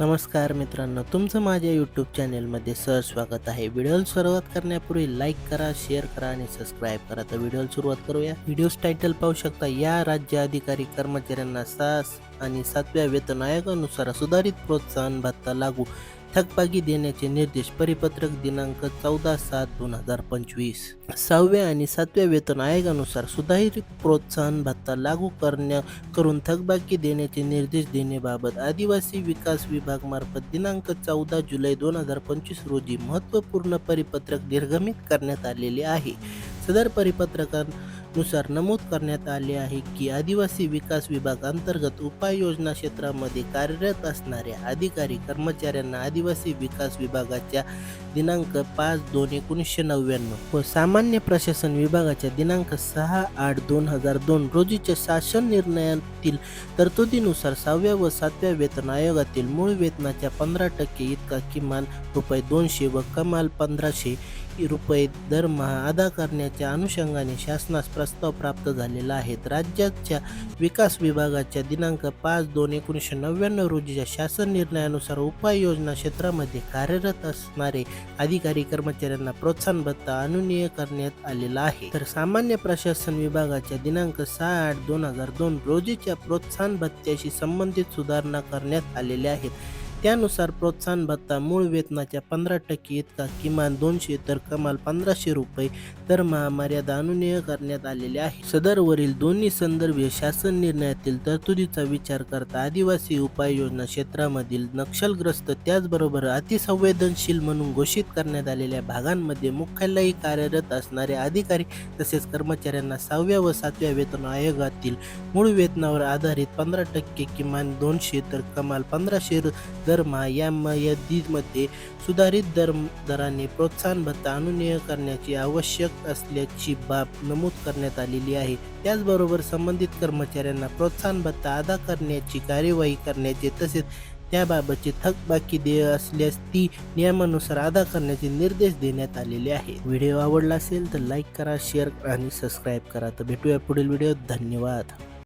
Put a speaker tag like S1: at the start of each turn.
S1: नमस्कार मित्रांनो तुमचं माझ्या यूट्यूब चॅनेलमध्ये सर स्वागत आहे. व्हिडिओ सुरुवात करण्यापूर्वी लाईक करा शेअर करा आणि सबस्क्राईब करा. तर व्हिडिओ सुरुवात करूया. व्हिडिओज टायटल पाहू शकता या राज्य अधिकारी कर्मचाऱ्यांना सास आणि सातव्या वेतन आयोगानुसार सुधारित प्रोत्साहन भत्ता लागू. थकबाकी देण्याचे निर्देश परिपत्रक दिनांक चौदा सात दोन हजार पंचवीस. सहाव्या आणि सातव्या वेतन आयोगानुसार सुधारित प्रोत्साहन भत्ता लागू करण्या करून थकबाकी देण्याचे निर्देश देण्याबाबत आदिवासी विकास विभागमार्फत दिनांक चौदा जुलै दोन हजार पंचवीस रोजी महत्त्वपूर्ण परिपत्रक निर्गमित करण्यात आलेले आहे. सदर नुसार नमूद करण्यात आले आहे की आदिवासी विकास विभाग अंतर्गत उपाययोजना क्षेत्रामध्ये कार्यरत असणाऱ्या अधिकारी कर्मचाऱ्यांना आदिवासी विकास विभागाच्या दिनांक पाच दोन एकोणीसशे नव्याण्णव व सामान्य प्रशासन विभागाच्या दिनांक सहा आठ दोन हजार दोन रोजीच्या शासन निर्णयातील तरतुदीनुसार सहाव्या व सातव्या वेतन आयोगातील मूळ वेतनाच्या पंधरा टक्के इतका किमान रुपये दोनशे व कमाल पंधराशे रुपये दरमहा अदा करण्याच्या अनुषंगाने शासनास प्रस्ताव प्राप्त झालेला आहे. राज्याच्या विकास विभागाच्या दिनांक पाच दोन एकोणीसशे नव्याण्णव रोजीच्या शासन निर्णयानुसार उपाययोजना क्षेत्रामध्ये कार्यरत असणारे अधिकारी कर्मचाऱ्यांना प्रोत्साहन भत्ता अनुनीय करण्यात आलेला आहे. तर सामान्य प्रशासन विभागाच्या दिनांक सहा आठ दोन हजार दोन रोजीच्या प्रोत्साहन भत्त्याशी संबंधित सुधारणा करण्यात आलेल्या आहेत. त्यानुसार प्रोत्साहन भत्ता मूळ वेतनाच्या पंधरा टक्के इतका किमान दोनशे तर कमाल पंधराशे रुपये तर महामर्यादा अनुनीय करण्यात आलेले आहे. सदरवरील दोन्ही संदर्भीय शासन निर्णयातील तरतुदीचा विचार करता आदिवासी उपाययोजना क्षेत्रामधील नक्षलग्रस्त त्याचबरोबर अतिसंवेदनशील म्हणून घोषित करण्यात आलेल्या भागांमध्ये मुख्यालयी कार्यरत असणारे अधिकारी तसेच कर्मचाऱ्यांना सहाव्या व सातव्या वेतन आयोगातील मूळ वेतनावर आधारित पंधरा टक्के किमान दोनशे तर कमाल पंधराशे दरमहा या मयदीमध्ये सुधारित दर दराने प्रोत्साहन भत्ता अनुनय करण्याची आवश्यक असल्याची बाब नमूद करण्यात आलेली आहे. त्याचबरोबर संबंधित कर्मचाऱ्यांना प्रोत्साहन भत्ता अदा करण्याची कार्यवाही करण्याचे तसेच त्याबाबतची थकबाकी देय असल्यास ती नियमानुसार अदा करण्याचे निर्देश देण्यात आलेले आहेत. व्हिडिओ आवडला असेल तर लाईक करा शेअर आणि सबस्क्राईब करा. तर भेटूया पुढील व्हिडिओ धन्यवाद.